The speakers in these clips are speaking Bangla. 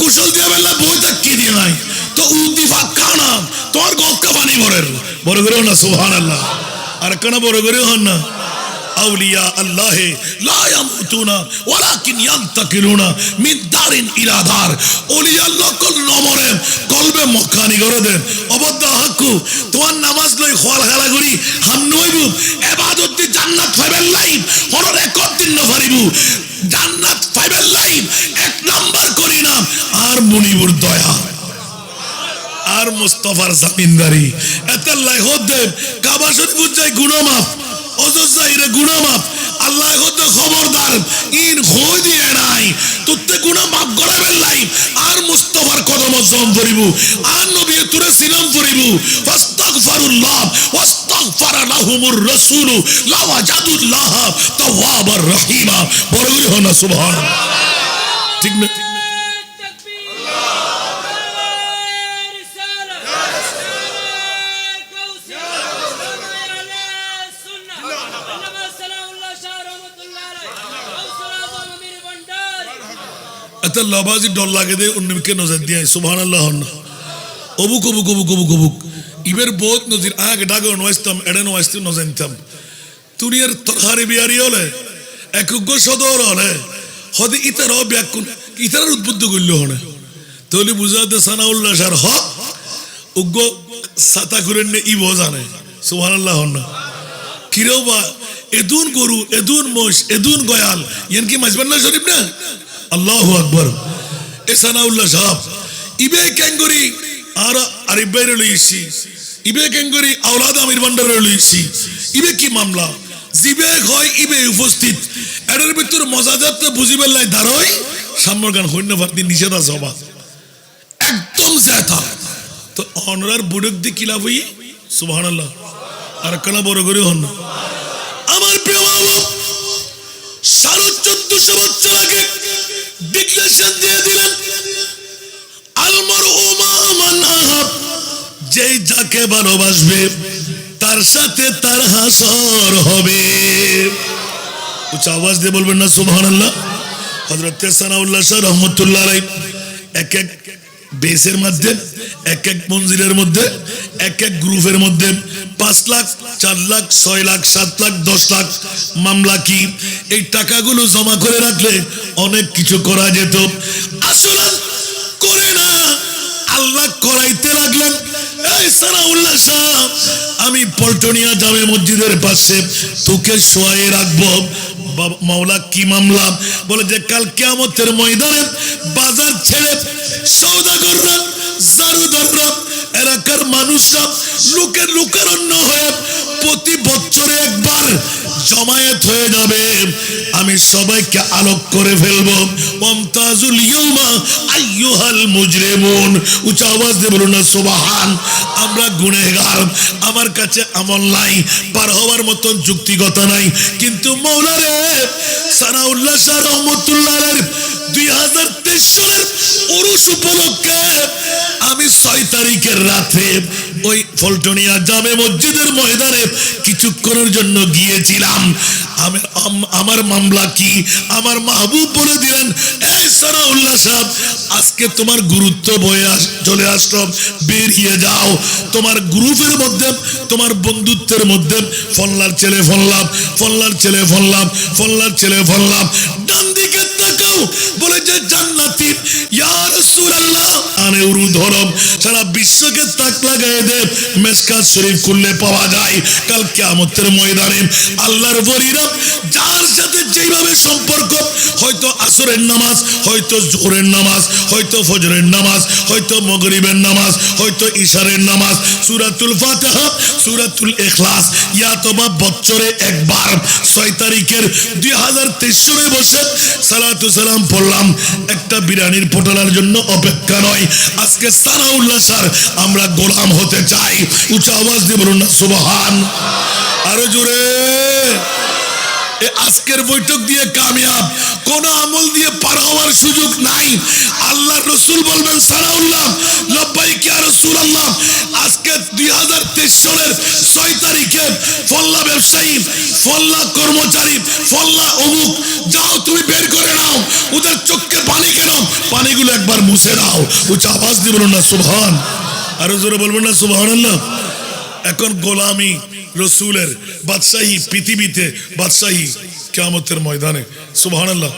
গোসল দিয়ে বেলা বই তাকি দিয়ে নাই? তো উদ্দিফা কানা তোর গক্কা পানি ভরের। বড় করে না সুহান আল্লাহ আর কানা বড় করে হন না? আউলিয়া আল্লাহে লা ইয়ামুতুনা ওয়ালাকিন ইয়ান্তাকিলুনা মিন দারিন ইলা দার। ওলিয়া আল্লাহ কল নমরে কলবে মক্কানি করে দেন। অবদ্ধ হাক্কু, তোমার নামাজ লই খোয়াল খেলা করি হাম নইবু এবাদত দি জান্নাত পাইবেন লাইন হনর একত দিন ন পারিবু জান্নাত পাইবেন লাইন, এক নাম্বার করি নাম আর মুনিবুর দয়া। আর মুস্তফার জামিনদারি। এতাল্লাই হদ্দে কাবা শরীফ উজ্জাই গুণমাপ অযোধ্যাইরে গুণমাপ আল্লাহ হদ্দে খবরদার, ইন খোঁজ দিয়ে নাই, তুত্তে গুণা মাপ করাবেন লাই আর মুস্তফার কদম জম করিব, আর নবী তুরে সিনাম করিব, ফাস্তাগফিরুল্লাহ ফারালাহুমুর রাসূলু, লাওয়াজাদুল্লাহ তাওয়াবার রহিমা। বড় করে হন সুবহানাল্লাহ। ঠিক না? এত লাবাজি ডর লাগে দে অন্য কেন নজর দিয়ে সুবহানাল্লাহ হন না। অবুক অবুক অবুক অবুক অবুক ইবের বহুত নজির আগে ডাগে নয়স্তাম এড়ে নয়স্তাম নজানতাম তুনিয়ার তরহারি বিয়ারি হলে একজ্ঞ সদর হলে হদে ইতার ব্যাকুন ইতার উদ্বুদ্ধ করল হনে তাহলে বুঝাতে সানাউল্লাহ হ উগ্র সাতা করে নে ই জানে সুবহান আল্লাহ না কিরেও বা এদুন গরু এদুন মোষ এদুন গয়াল ইয়ান কি মাজবান্না শরীফ না আল্লাহু আকবার এ সানাউল্লাহ সাহেব ইবে ক্যাঙ্গরি আর আরিফ ভাইরে লইছি ইবে ক্যাঙ্গরি আওলাদ আমির ভান্ডারে লইছি ইবে কি মামলা জিবে ইবে উপস্থিত এটার ভিতর মজাজাত বুঝিবার লাই দাঁড়ই সামনের গান হইন্য ভাবনি নিষেধ আছে অবা একদম জেথা তো অনরার বুড়ক দিয়ে কি লাভ হই সুবহানাল্লাহ আর কানা বড় করে হন না আমার প্রিয় বাবা সাড়ে চোদ্দশো বছর আগে ডিক্লেশন দিয়ে দিলেন আলমর যেই যাকে ভালোবাসবে, তার সাথে তার হাসর হবে। উচ্চ আওয়াজ দিয়ে বলবেন না সুবহান এক এক মঞ্জিলের মধ্যে, এক এক গ্রুপের মধ্যে পাঁচ লাখ, চার লাখ, ছয় লাখ, সাত লাখ, দশ লাখ মামলা কি? এই টাকাগুলো জমা করে রাখলে অনেক কিছু করা যেত। আসলে করে না। আল্লাহ করাইতে লাগলেন আমি পল্টনিয়া জামে মসজিদের পাশে তোকে শোয়াই রাখব। মাওলা, কি মামলা? বলে যে, কাল কেয়ামতের ময়দানে বাজার ছেড়ে সৌদাগররা জারুদাররা এলাকার মানুষরা লোকের লোকারণ্য হয়ে প্রতি বছরে একবার জমায়েত হয়ে যাবে। আমি সবাইকে আলোক করে ফেলব। মমতাজুল ইয়ুমা আইয়ুহাল মুজরিমুন। উচ্চ আওয়াজ দিয়ে বলুন না, সুবহান। আমরা গুনেগার আমার কাছে আমল নাই, পার হওয়ার মতন যুক্তিগত নাই। কিন্তু মৌলারে সানাউল্লাহ শাহ রহমতুল্লাহ আমি ছয় তারিখের রাতে ওই ফলটনিয়া জামে মসজিদের ময়দানে কিছুক্ষণের জন্য গিয়েছিলাম। আমি আমার মামলা কি? আমার মাহবুব বলে দিলেন আজকে তোমার গুরুত্ব বয়ে চলে আসলো, বেরিয়ে যাও। তোমার গ্রুপের মধ্যে, তোমার বন্ধুত্বের মধ্যে ফল্লার ছেলে ফল্লাম ফল্লার ছেলে ফল্লাম ফল্লার ছেলে ফল্লাম ডান দিকে বলে যে জান্নাতি সারা যেভাবে সম্পর্ক, হয়তো আসরের নামাজ, হয়তো নামাজ, হয়তো ফজরের নামাজ, হয়তো মগরিবের নামাজ, হয়তো ইশারের নামাজ, সূরাতুল সূরাতুল ইখলাস, ইয়া বছরে একবার, ছয় তারিখের দুই হাজার তেইশ সালাম পড়লাম, একটা বিরিয়ানির পোটালার জন্য অপেক্ষা নয়। আজকে সানাউল্লাহ স্যার, আমরা গোলাম হতে চাই। উচ্চ আওয়াজ দিয়ে বলুন না, সুবহান। আরও জোরে। আজকের বৈঠক দিয়ে কামিয়াব। কোন আমল দিয়ে পার হওয়ার সুযোগ নাই। আল্লাহ রসুল বলবেন, সালাউল্লাহ, লব্বাই কে রসুল আল্লাহ আজকে দুই হাজার তেইশ সালের ছয় তারিখে ফল্লা ব্যবসায়ী, ফল্লা কর্মচারী, ফল্লা অমুক, যাও তুমি বের করে নাও। ওদের চোখকে পানি কেন পানিগুলো একবার মুছে দাও উচ্চ আওয়াজ দিয়ে বলুন না, সুবহান। আরও জোরে বলবেন না আল্লাহ এখন গোলামি রসুলের বাদশাহী পৃথিবীতে বাদশাহী কেমতের ময়দানে। সুবাহান আল্লাহ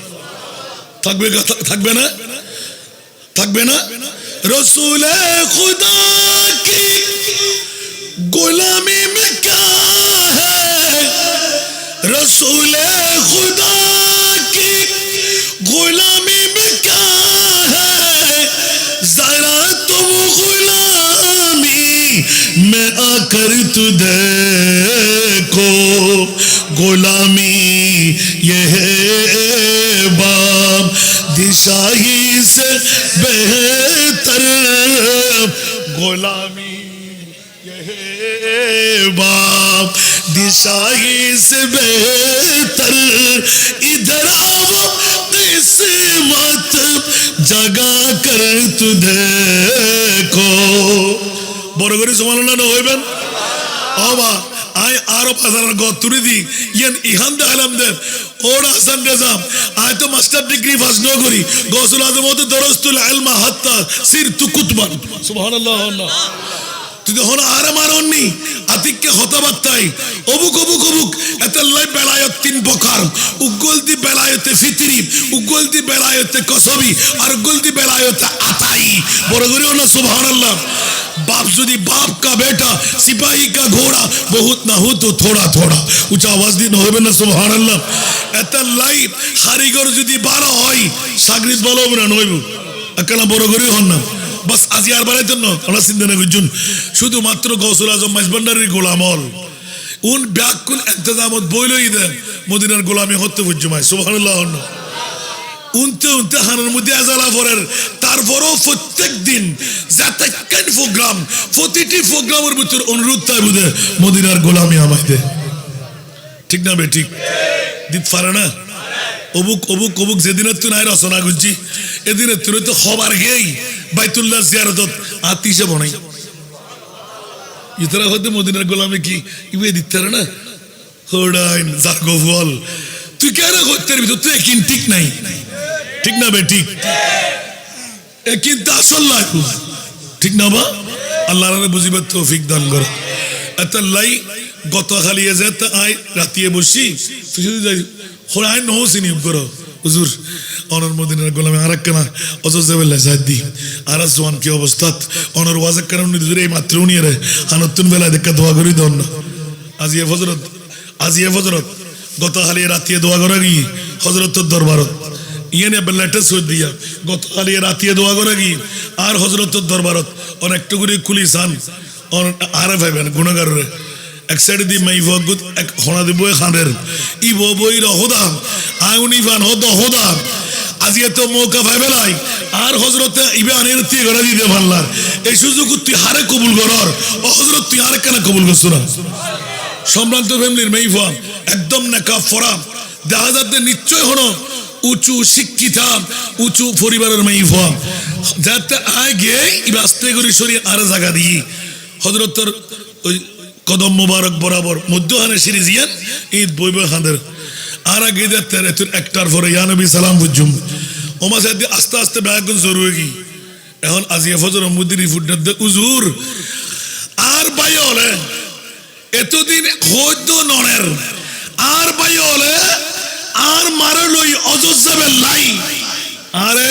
থাকবে থাকবে না? থাকবে না? রসুল গোলামি মে কা রসুলের میں آ کر تو دیکھو، غلامی یہ باب۔ دشاہی سے بہتر غلامی یہ باپ دشاہی سے بہتر ادھر مت قسمت کر تو دیکھو۔ বড় করে সমালোচনা না হইবেন? অবা, আই আরও পাসার গতুরি দি। ইয়ান ইহান দেখালাম আলম দে। ওর আসান গজাম আই তো মাস্টার ডিগ্রি পাস ন করি। গসুল আজম হতে দরস্তুল আলমা হাত্তা সির তু কুতবান। সুবহানাল্লাহ আল্লাহ তুই তো হন আরাম আর অন্নি আতিককে হতবাত্তাই অবুক অবুক অবুক এতাল্লাই বেলায়ত তিন প্রকার উগলদি বেলায়তে ফিতরি উগলদি বেলায়তে কসবি আর উগলদি বেলায়তে আতাই বড় করে না সুবহানাল্লাহ बाप যদি बाप का बेटा सिपाही का घोड़ा बहुत ना हो तो थोड़ा थोड़ा উচ্চ আওয়াজ দিয়ে হবে না সুবহানাল্লাহ এতাল্লাই হারিগর যদি বারো হয় সাগরিত বলো না নইব একলা বড় করে হন না বাস আজি আর বাড়াইতেন না চিন্তা না করছুন শুধুমাত্র গৌসুল আজম মাইজবান্ডারির গোলামল উন ব্যাকুল এন্তজামত বইলই দেন, মদিনার গোলামি হতে বুঝুমায় সুবহানাল্লাহ উনতে উনতে হানের মধ্যে আজালা পরের তারপরও প্রত্যেক দিন যাতে কেন প্রোগ্রাম, প্রতিটি প্রোগ্রামের ভিতর অনুরোধ তাই বুঝে, মদিনার গোলামি আমাইতে ঠিক না বে, ঠিক? দিত পারে না? অবুক অবুক অবুক যেদিনের তুই নাই রচনা করছি, এদিনের তুই তো খবর গেই। বাইতুল্লাহ জিয়ারতত আতিসে বনাই। ইতরা হতে মদিনার গোলামে কি ইবে দিতে না? হোডাইন জাগো বল। তুই কেন করতে পারবি তোর তো একিন ঠিক নাই। ঠিক না বে, ঠিক। একিন তো আসল লাগু ঠিক না বা? আল্লাহ বুঝিবার তৌফিক দান করে। এত লাই গত খালিয়ে যে তা আই রাতিয়ে বসি ফিসে যাই হোড়াই নহো চিনি করো। হুজুর, অনর মদিনার গোলামে আর একখানা অজর যাবে সাহায্য দি। আর জোয়ান কি অবস্থাত অনর ওয়াজের কারণ এই মাত্র উনিয়ে রে হানতুন বেলায় দেখা দোয়া করি দন না। এ ফজরত, আজি এ ফজরত, গত হালিয়ে রাতিয়ে দোয়া করা গিয়ে হজরতর দরবারত। ইয়েনে লেটার সই দিয়া, গত হালিয়ে রাতিয়ে দোয়া করা গিয়ে আর হজরতর দরবারত অনেকটা কুলি সান। আরে ভাইবেন গুণগারে এক সাইডে দি মাই ভগুত এক হনা দিব খানের। ই বই রহদাম আউনি ফান হদ হদাম আজি এত মৌকা ভাইবে নাই। আর হজরতে ইবে আনের তি গড়া দিতে পারলার এই সুযোগ তুই হারে কবুল করর। ও হজরত তুই আর কেন কবুল করছ না? সম্ভ্রান্ত ফ্যামিলির মেইফা একদম নেকা ফরাম। দেখা যাচ্ছে নিশ্চয় হনো উঁচু শিক্ষিতা, উঁচু পরিবারের মেইফা যাতে আয় গিয়ে আস্তে করে শরীর আর জায়গা দিয়ে হজরতর ওই কদম মোবারক বরাবর মধ্যহানে সিরিজ ইয়ান ঈদ বইব হাঁদের। আর আগে তোর একটার পরে ইয়ানবী সালাম বুঝুম। ওমা সাথে আস্তে আস্তে ব্যাগুন জরুরি। এখন আজিয়া ফজর মুদিরি দে উজুর আর বাই হলে, এতদিন হইত ননের, আর বাই হলে, আর মারে লই অযোধ্যাবে লাই। আরে,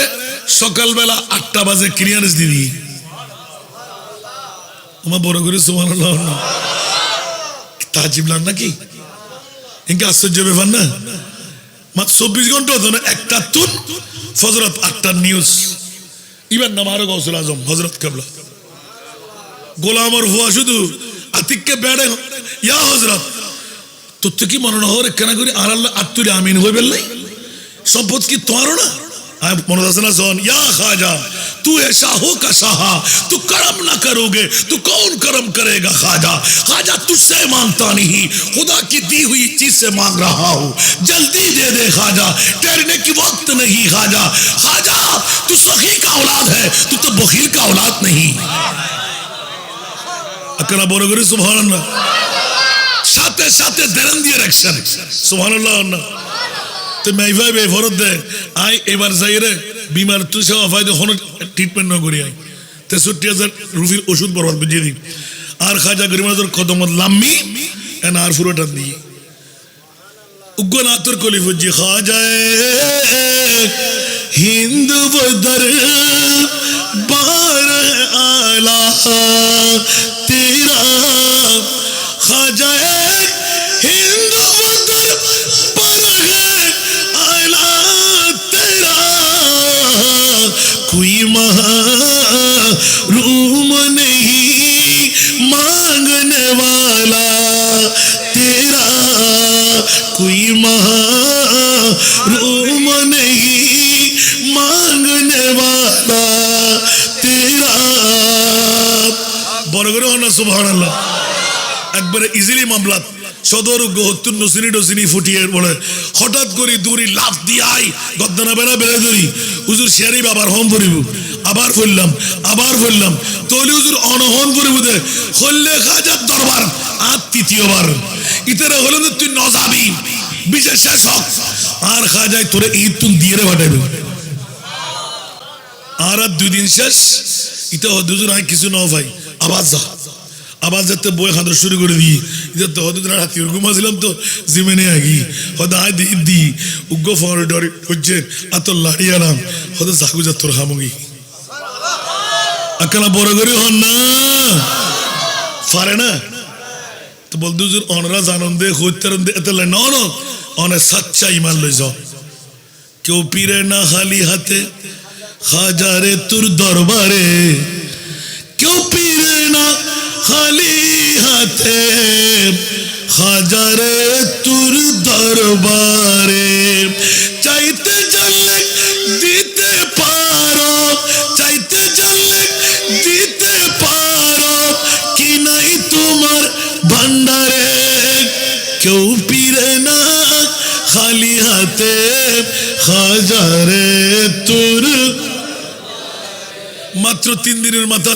সকালবেলা আটটা বাজে ক্লিয়ারেন্স দিবি আমার বড় করে সমান তাজিব নাকি ইনকে আশ্চর্য ব্যাপার না? চব্বিশ ঘণ্টা একটা তুন ফজরত আটটা নিউজ নাম আরও আজম, হজরত কেবলা। গোলামর হুয়া শুধু আতিককে বেড়ে ইয়া হজরত, তোর তো কি মনে হরে কেন করি আর আল্লাহ আমিন হয়ে বেললাই সম্পদ কি তোমারও না? মনে আছে না শোন ইয়া খাজা تو ایسا ہو کا سہا، تو کرم نہ کرو گے تو کون کرم کرے گا خواجہ؟ خواجہ، تجھ سے مانگتا نہیں، خدا کی دی ہوئی چیز سے مانگ رہا ہوں۔ جلدی دے دے خواجہ، ٹھہرنے کی وقت نہیں خواجہ۔ خواجہ، تو سخی کا اولاد ہے، تو تو بخیل کا اولاد نہیں۔ اکرہ بولو گری سبحان اللہ۔ ساتے ساتے درندی ریکشن سبحان اللہ اللہ۔ তো মাই ভাই ফরত দে। আই এবার যাই রে, বিমার তুই সে অফাই হন ট্রিটমেন্ট না করি আই তেষট্টি হাজার রুপির ওষুধ বরবাদ বুঝিয়ে দিন। আর খাজা গরিমাজর কদমত লাম্মি, এন আর ফুরোটা দিয়ে উগ্র নাতর কলি ফুজি খাজায় হিন্দু বদর, বার আলা, তেরা খাজায় कोई महरूम नहीं मांगने वाला तेरा कोई महरूम नहीं मांगने वाला तेरा বড় করে হন সুবহান আল্লাহ একবারে ইজিলি মামলা সদর গহত্তর নসিনি ডসিনি ফুটিয়ে বলে হঠাৎ করে দূরি লাভ দিয়াই গদ্দানা বেড়া বেড়ে ধরি হুজুর শেয়ারি আবার হম পড়িব আবার ফেললাম আবার ফেললাম তলি হুজুর অনহন পড়িব দে হল্লে খাজার দরবার, আর তৃতীয়বার। ইতারে হলেন তুই নজাবি, বিশেষ শেষ হক। আর খাজাই তোরে ঈদ তুন দিয়ে রে পাঠাইবে। আর আর দুই দিন শেষ ইটা হদুজুর আয় কিছু নাও ভাই, আবার যা। আবার যাতে বই খাদর শুরু করে দিই। তো হদুজুর হাতি ঘুমাছিলাম তো, জিমেনে আগি। হদ আয় দি দি। উগ্র ফোনের ডরে হচ্ছে আত লাড়ি আলাম। হদ সাকু যা তোর হামুগি আকালা বড় হন না। পারে না। তো বলতো হুজুর অনরা জানন দে হইতারন দে এতে না ন অনে সাচ্চা ইমান লই যাও। কেউ পীরে না খালি হাতে, হাজারে তোর দরবারে। কেউ পীরে হাতে হাজারে তোর দরবারে চাইতে জানলে দিতে পারো, চাইতে জানলে দিতে পারো, কি নাই তোমার ভান্ডারে? কেউ পীরে না খালি হাতে, হাজারে তোর। মাত্র তিন দিনের মাথা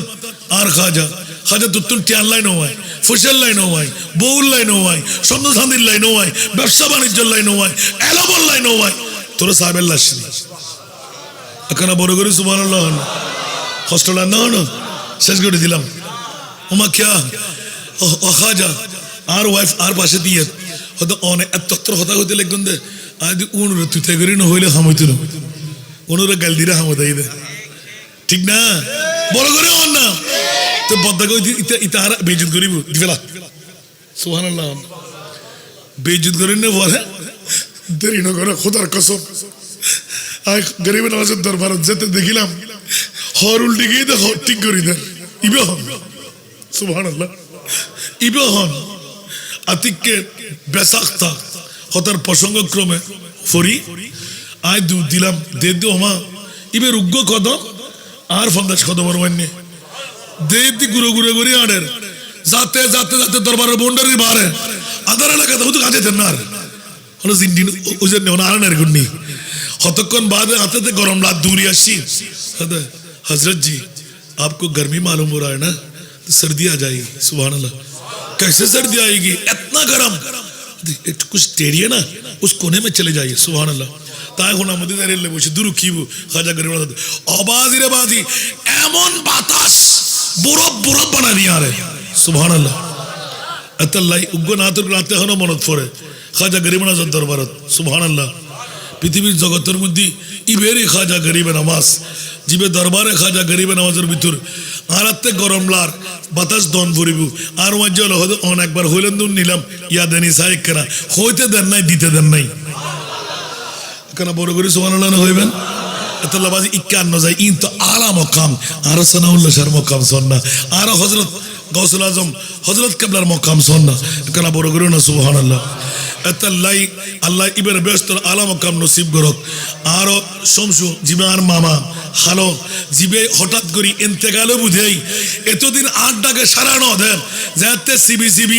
আর খাজা। খাজা তো তোর টিয়ার লাইন হয়। ফুসের লাইন হয় বউর লাইন হয় সন্ধ্যা লাইন হয় ব্যবসা বাণিজ্যের লাইন হয় এলাবল লাইন হয় তোরা সাহেবের লাশ এখানে বড় করে সুমান হস্টেল না, হনো? শেষ করে দিলাম। ওমা খেয়া, ও খাজা, আর ওয়াইফ আর পাশে দিয়ে। হয়তো অনেক তত্র হতা হইতে লাগবেন দে। আর উনুরে তুই তেগরি না হইলে হামাইতো না। উনুরে গাল দিলে হামাই দে। ঠিক না? বড় করে অন না? তো বদ্দা কই ইতা ইতা আর বেজুত করিব দিবেলা সুবহানাল্লাহ। বেজুত করেন না বলে, দেরি না করে, খোদার কসম। আই গরিব নওয়াজের দরবারত যেতে দেখিলাম, হর উল্টে গিয়ে তো হর ঠিক করি দেন। ইবে হন। সুবহানাল্লাহ। ইবে হন। আতিককে বেসাখতা হতার প্রসঙ্গক্রমে ফরি। আয় দু দিলাম, দে দু মা ইবে রুগ্গ কদম, আর ফন্দাস কদমর মান্যে দে দি গুরু গুরু গুরি আড়ের যাতে যাতে যাতে দরবারের বন্ডারি বাড়ে আদার এলাকাতে হুতু কাজে দেন না আর হলো জিন্দিন ওজন নেওয়া আনানের গুন্নি কতক্ষণ बाद आते थे गरम रात दूरी अच्छी हजरत जी आपको गर्मी मालूम हो रहा है ना तो सर्दी आ जाएगी सुबह अल्लाह कैसे सर्दी आएगी इतना गर्म एक कुछ टेरिए ना उस कोने में चले जाइए सुबह अल्लाह তাই এখন আমাদের দাঁড়িয়ে বসে দূর কিবু খাজা গরিব অবাজি রে বাজি এমন বাতাস বরফ বরফ বানা দিয়ে আরে সুবহান আল্লাহ উগ্র মনত খাজা দরবারত পৃথিবীর জগতের মধ্যে খাজা নামাজ দরবারে খাজা আর গরম বাতাস আর অনেকবার হইলেন দুন নিলাম, ইয়া দেনি সাহেব কেনা। হইতে দেন নাই, দিতে দেন নাই। কেন বড় করে সোমান হইবেন? এতলাবাজি ইক্কান্ন যায়, ইন তো আলা মকাম, আর সানাউল্লাহ শাহর মকাম সন্না আর হজরত গৌসুল আজম হজরত কেবলার মকাম সন্না কেন বড় করে না সুবহান আল্লাহ এতাল্লাই আল্লাহ ইবের ব্যস্ত আলা মকাম নসিব গরক আর শমসু জিবে আর মামা, হালো, জিবে হঠাৎ করি এন্তেকালে বুঝেই, এতদিন আট ডাকে সারা ন দেন, যাতে সিবি সিবি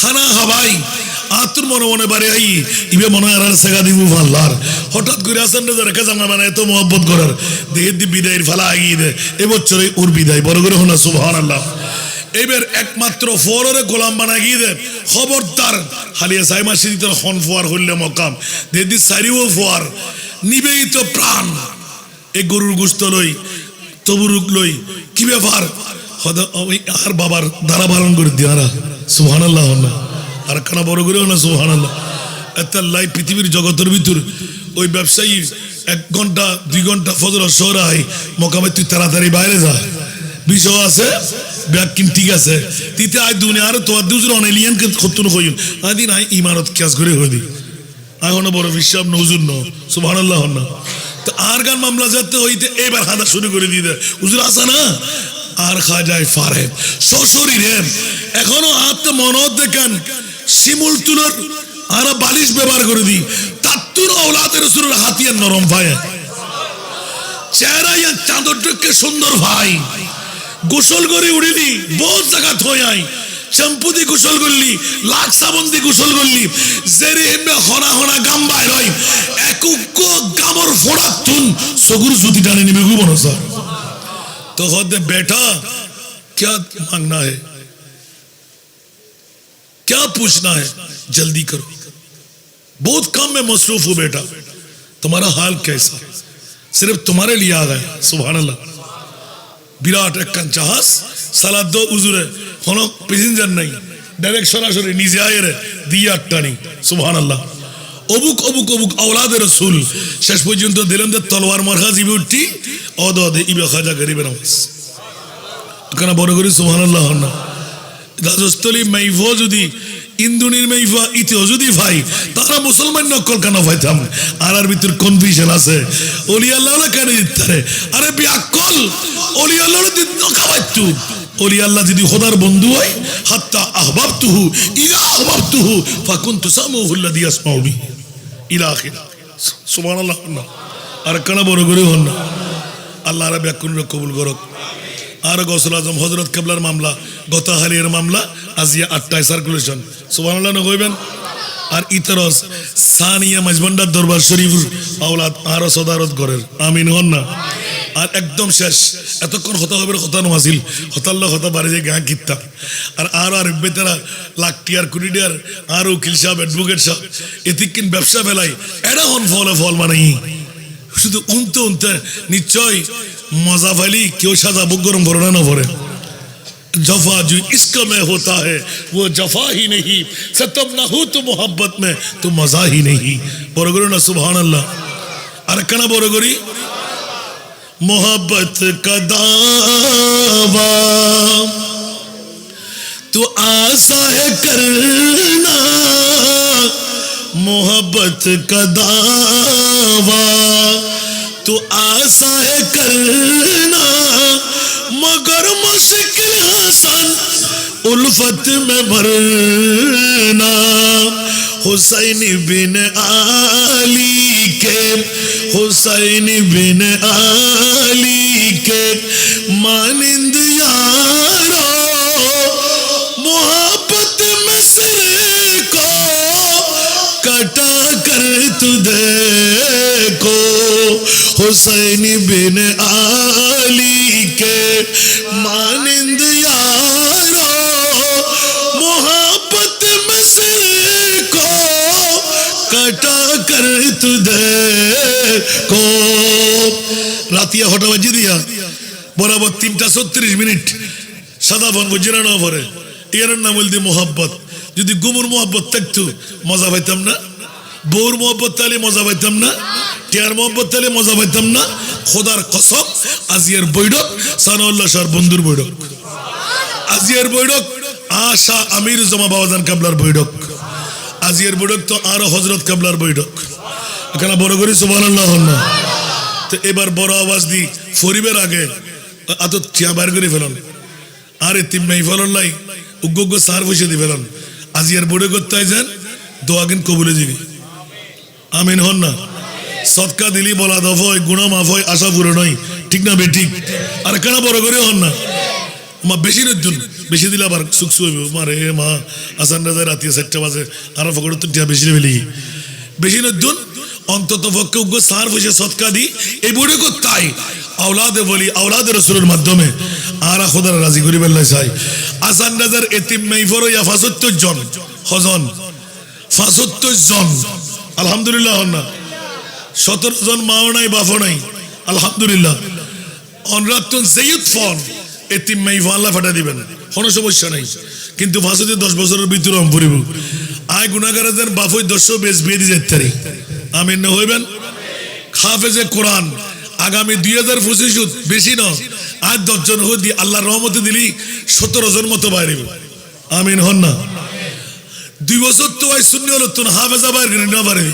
খানা হাবাই। আতুর মনে মনে বাড়ি আই, ইবে মনে হয় আর সেগা দিব ভাল্লার। হঠাৎ করে আসেন না রেখে জামা মানে এত মহব্বত করার। দেহের দি বিদায়ের ফালা আগিয়ে দে এবছরে ওর বিদায়, বড় করে হনা সুবহান আল্লাহ এবার একমাত্র ফোরে গোলাম বানা গিয়ে দেন খবরদার। হালিয়া হন ফোয়ার মকাম। সারিও ফোয়ার, নিবেদিত প্রাণ। এই গরুর গুস্ত লই, তবুরুক লই, কি ব্যাপার? আর বাবার দ্বারা পালন করে দিয়ে সুহান আল্লাহ আর কানা বড় করেও না সুহান আল্লাহ এত লাই পৃথিবীর জগতের ভিতর ওই ব্যবসায়ী এক ঘণ্টা, দুই ঘণ্টা ফজর সরাই মোকামে তুই তাড়াতাড়ি বাইরে যা। বিষয় আছে? ব্যাকিন ঠিক আছে। তিতে আয় দুনিয়ার তোমার দুজন অনেলিয়ান কে খতুন হইন আদিন আই ইমারত ক্যাস করে হই দি এখন বড় বিশ্বাস, নজুর ন, সুবহানাল্লাহ না। তো আর গান মামলা যাতে হইতে, এবার হাদা শুরু করে দিতে হুজুর আছে না? আর খা খাজায় ফারে সশরীরে। এখনও হাত মনত দেখেন শিমুল তুলোর আর বালিশ ব্যবহার করে দি তাত্তুর ওলাদের সুরের হাতিয়ার নরম ভাই চেহারা ইয়া চাদরটাকে সুন্দর ভাই গোসল করে উড়িলি বহুত জায়গা থই আই শ্যাম্পু দিয়ে গোসল করলি লাখ সাবন দিয়ে গোসল করলি জেরে এমনি হনা হনা গাম বাইর হয় একুক গামর ফোড়া তুন সগুর জুতি টানে নিবে গু বনো স্যার তো হতে বেটা क्या मांगना है क्या पूछना है जल्दी करो बहुत कम में मसरूफ हो बेटा तुम्हारा हाल कैसा सिर्फ तुम्हारे लिए आ गया सुबह अल्लाह বিরাট একখান জাহাজ সালাদ উজুরে কোনো প্যাসেঞ্জার নাই ডাইরেক্ট সরাসরি নিজে আয়ের দিয়ে আটটানি সুবহান আল্লাহ অবুক অবুক অবুক আওলাদের রসুল শেষ পর্যন্ত দিলেন যে তলোয়ার মার্কা জিবি উঠি অদ অদে ইবে খাজা গরিবের নামাজ কেন বড় করি সুবহান আল্লাহ না গাজস্থলী মাইফ যদি, ইন্দুনির মাইফা ইতিহ যদি ভাই, তারা মুসলমান নকল কেন ভাইতাম আর আর ভিতর কনফিউশন আছে। অলি আল্লাহ কেন দিতে আরে বিয়াকল অলি আল্লাহ নকাবাইতু অলি আল্লাহ যদি খোদার বন্ধু হয়, হাত্তা আহবাবতুহু ইলা আহবাবতুহু, ফাকুনতু সামুহু আল্লাযী ইয়াসমাউ বি ইলা আখির সুবহানাল্লাহ না। আর কেন বড় করে হন না। আল্লাহ রাব্বি আকুন কবুল করক। আর গৌসুল আজম হজরত কেবলার মামলা গতহালিয়ার মামলা, আজিয়া আটটায় সার্কুলেশন সুবহানাল্লাহ না কইবেন আর ইতরস, সানিয়া মাজবান্ডার দরবার শরীফ আওলাদ আরও সদারত করের আমিন হন না? আর একদম শেষ। এতক্ষণ হতা হবে হতা নমাছিল হতাল্লা হতা বাড়ি যে গাঁ কিত্তা। আর আর আর বেতারা লাখটি আর কুড়ি আর আর উকিল সাহেব অ্যাডভোকেট সাহেব এতিকিন ব্যবসা ফেলাই, এরা হন ফলে ফল মানাই। শুধু উনতে উনতে নিশ্চয় مذہب علی کیوں شادہ بگرم بھرنا نہ بھرے جفا جو عشق میں ہوتا ہے، وہ جفا ہی نہیں۔ ستم نہ ہو تو محبت میں تو مزہ ہی نہیں۔ بورگرو نہ سبحان اللہ۔ ارکنہ برگری محبت کا دعویٰ۔ تو آسا ہے کرنا۔ محبت کا دعویٰ۔ तो आशा है करना मगर मुश्किल हसन उल्फत में भरना हुसैन बिन आली के हुसैन बिन आली के मानिंद यारो मोहब्बत में सिर को कटा कर तू देखो हुसैन बिन आली के मानिंद यारो मोहब्बत में सिर को कटा कर तू देखो রাতিয়া হটা বাজি দিয়া বরাবর তিনটা ছত্রিশ মিনিট সাদা ফোন বুঝিয়ে না পরে এর নাম বলতে মোহাব্বত যদি গুমুর মোহাব্বত থাকতো মজা পাইতাম না বউর মোহাব্বত তাহলে মজা পাইতাম না টিয়ার মোহাব্বত তাহলে মজা পাইতাম না। খোদার কসম, আজিয়ার বৈঠক, সানাউল্লাহ সার বন্ধুর বৈঠক। আজিয়ার বৈঠক, আশা আমির জমা বাবাজান কাবলার বৈঠক। আজিয়ার বৈঠক তো আরও হজরত কাবলার বৈঠক। এখানে বড় করি সুবাহ না। তো এবার বড় আওয়াজ দি, ফরিবের আগে আত ঠিয়া বাইর করে ফেলন আরে তিম্মাই ফেলন নাই উগ্গ উগ্গ সার বসে দি ফেলন আজিয়ার বড়ে করতে যান দোয়াগিন কবুলে দিবি আমিন হন না। সৎকা দিলি বলা দফ হয় গুণা মাফ হয় আশা পুরো নয় ঠিক না বে, ঠিক? আর কেন বড় করে হন না? মা, বেশি নতুন বেশি দিলে আবার সুখ সুখ মা রে, মা আসান রাজায় রাতি চারটা বাজে, আর ফকর তো টিয়া বেশি ফেলি বেশি নতুন অন্তত পক্ষে উগ্র সার বসে সৎকা দি, এই বড়ে তাই আওলাদে বলি, আওলাদে রসুলের মাধ্যমে। আর খোদার রাজি করি বেল্লাই চাই। আসান রাজার এতিম মেইফর ইয়া ফাঁসত্তর জন। হজন, ফাঁসত্তর জন। আলহামদুলিল্লাহ না। সতেরো জন মাও নাই বাফও নাই। আলহামদুলিল্লাহ। অনরাতন জেয়ুত ফন এতিম মাই আল্লাহ ফাটা দিবেন। কোনো সমস্যা নাই। কিন্তু ফাঁসিতে দশ বছরের ভিতরে আমি পড়িব আয় গুণাগারের বাফই দশ বেশ বিয়ে দিয়ে যেতে পারি। আমিন না হইবেন? হাফেজে কোরআন, আগামী দুই হাজার পঁচিশ বেশি ন আজ দশজন দিয়ে আল্লাহ রহমতে দিলি সতেরো জন মতো বাইরে আমিন হন না। দুই বছর তো ওই শূন্য হলো তো হাফেজা বাইরে, না পারে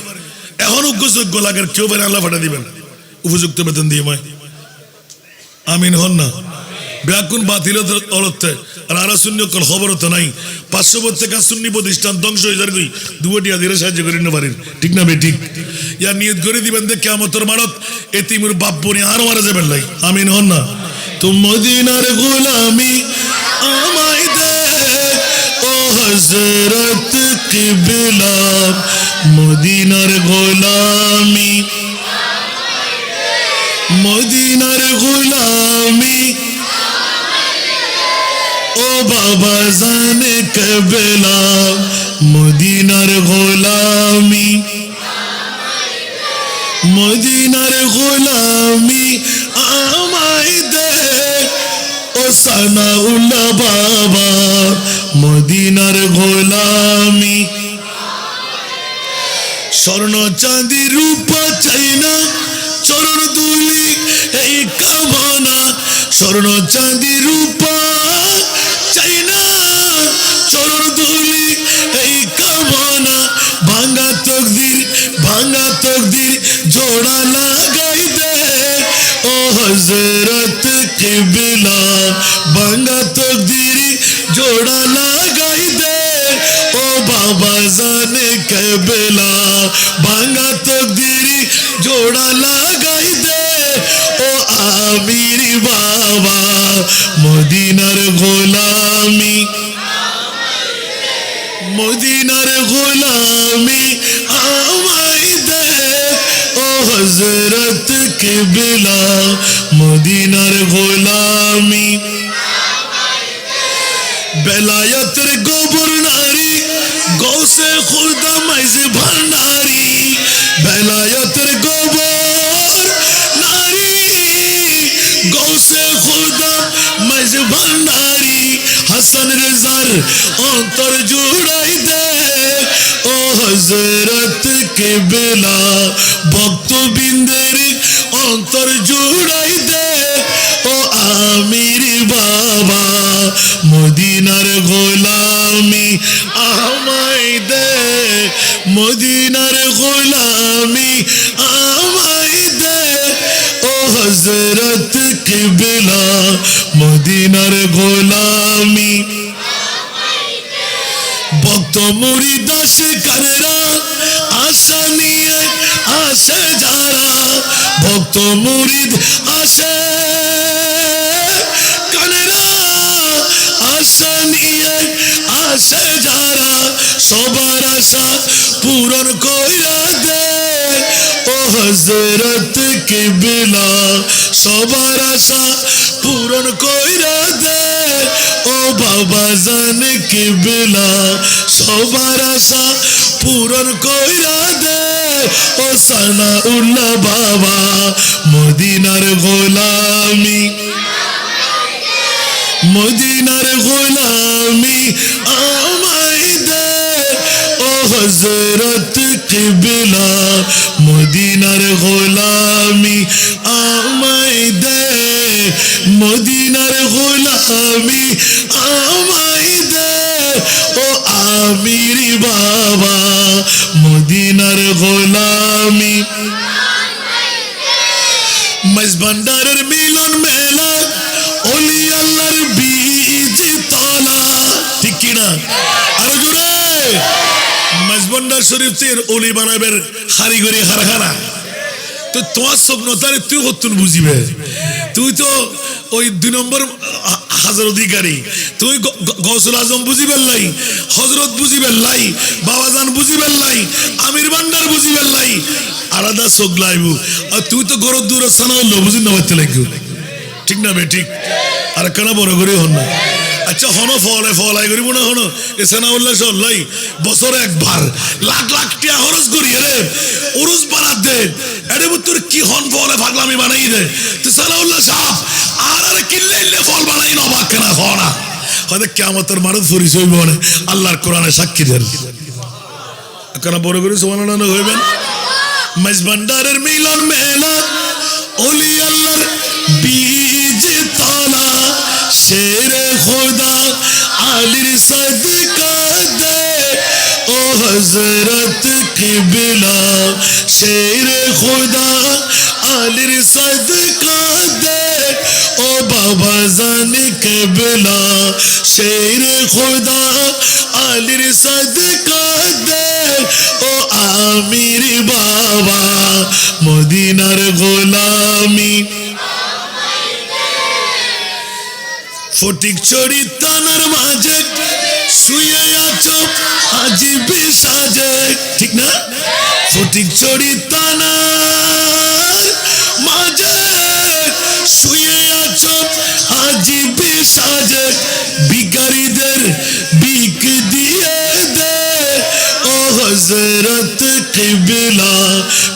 এখন যোগ্য লাগার কেউ বাইরে আল্লাহ ফাটা দিবেন। উপযুক্ত বেতন দিয়ে মায় আমিন হন না। ব্যাকুন বাতিল অলত্তে আর শূন্য কল খবর তো নাই। পাঁচশো বছর থেকে শূন্য প্রতিষ্ঠান ধ্বংস হয়ে যার গই সাহায্য করে নিতে পারেন। ঠিক না ঠিক? ইয়া নিয়ত করে দিবেন যে কেমতর মারত এতিমুর বাপ বনি আরও মারা যাবেন লাই আমিন হন না। তো মদিনার গোলামি আমায় দে। ও হজরত মদিনার গোলামি। মদিনার গোলামি। ও বাবা, জানে কবেলা। মদিনার গোলামি। মদিনার গোলামি আমায় দে। ও সানাউল্লাহ বাবা, মদিনার গোলামি। স্বর্ণ চাঁদি রূপা চাই না চরণ দুলি এই কামনা। স্বর্ণ চাঁদি রূপা চাই না চরণ দুলি এই কামনা। ভাঙ্গা তকদির ভাঙ্গা তকদির জোড়া লাগাই দে। ও হজরত কিবলা, ভাঙ্গা তকদির জোড়া জানে কেবেলা ভাঙ্গা তকদিরি জোড়া লাগাই দে। ও আমির বাবা, মদিনার গোলামি। মদিনার গোলামি আমায় দে। ও হজরত কেবেলা, মদিনার গোলামি। হাসান রেজার অন্তর জুড়াই দে। ও হজরত কে বেলা ভক্তবিন্দের অন্তর জুড়াই দে। ও আমির বাবা, মদিনার গোলামি আমায় দে। মদিনার গোলামি আমায় দে। ও হজরত কিবলা মদিনার গোলামি। ভক্ত মুড়ি দাসে কারেরা, আশা নিয়ে আসে যারা। ভক্ত মুরিদ আসে কানেরা আশা নিয়ে আসে যারা। সবার আশা পূরণ কইরা দে ও হজরত কিবলা সবার আশা পূরণ কইরা দে ও বাবা জান কিবলা, সবার আশা পূরণ কইরা দে ও সানা উল্লাহ বাবা, মদিনার গোলামি। মদিনার গোলামি আমায় দে ও হজরত কিবলা, মদিনার গোলামি মদিনার গোলামি আমায় দে ও আমির বাবা, মদিনার গোলামি। মাইজ ভান্ডারের মিলন মেলা, অলি আল্লাহর বীজ তলা। ঠিক কিনা? আরও জোরে। মাইজ ভান্ডার শরীফ থেকে অলি বানাবের হারি গড়ি হারহারা তো তোমার স্বপ্ন তারে তুই কতক্ষণ বুঝিবে? তুই তো ওই দুই নম্বর হাজার অধিকারী। তুই গৌসুল আজম বুঝিবেন নাই হজরত বুঝিবেন নাই বাবাজান বুঝিবেন নাই আমির বান্ডার বুঝিবেন নাই আলাদা চোখ লাইব। আর তুই তো গরত দূরে হলো বুঝি না ঠিক না বে, ঠিক। আর কেন বড় করে হন না। আচ্ছা হনো, ফলে, ফলাই করিব না, হনো? সল্লাই একবার লাখ লাখ টিয়া করি রে বানাত দে। তোর কি হন, ফলে, ফাগলামি বানাই দে। তো সাহ আর, আরে কিনলে ইল্লে ফল বানাই না। অবাক কেনা খনা হয়তো কেমতের বলে আল্লাহর কোরআনে সাক্ষী দেন। কেন বড় করে সমানানো হইবেন মিলন মেলা ওলি আল্লাহর তলা শের খোদা আলির সদকা দে। ও হজরত কিবলা শের খোদা আলির সদকা দে। ও বাবা জান কেবলা শের খোদা আলির সদকা দে। ও আমির বাবা মদিনার গোলামি। ফটিক চড়ি তানার মাঝে শুয়ে আছো আজিবি সাজে ঠিক না? ফটিক চড়ি তানার মাঝে শুয়ে আছো আজিবি সাজে বিকারীদের বিক দিয়ে দে। ও হজরত কিবলা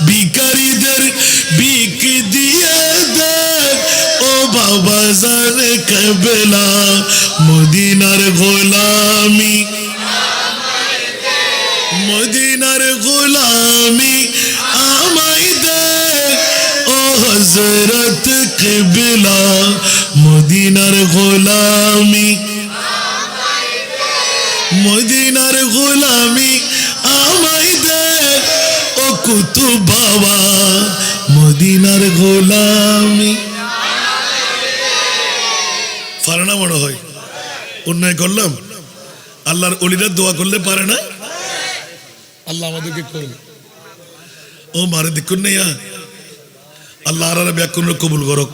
বিকারীদের জান কবলা, মদিনার গোলামি। মদিনার গোলামি আমাই দে, ও হজরত কেবেলা, মদিনার গোলামি। মদিনার গোলামি আমাই দে, ও কুতু বাবা, মদিনার গোলামি। অন্যায় করলাম? আল্লাহর অলিরা দোয়া করলে পারে না? আল্লাহ আমাদেরকে করবে ও মারে দেখুন নেই আল্লাহ আর ব্যাকুণ কবুল করক।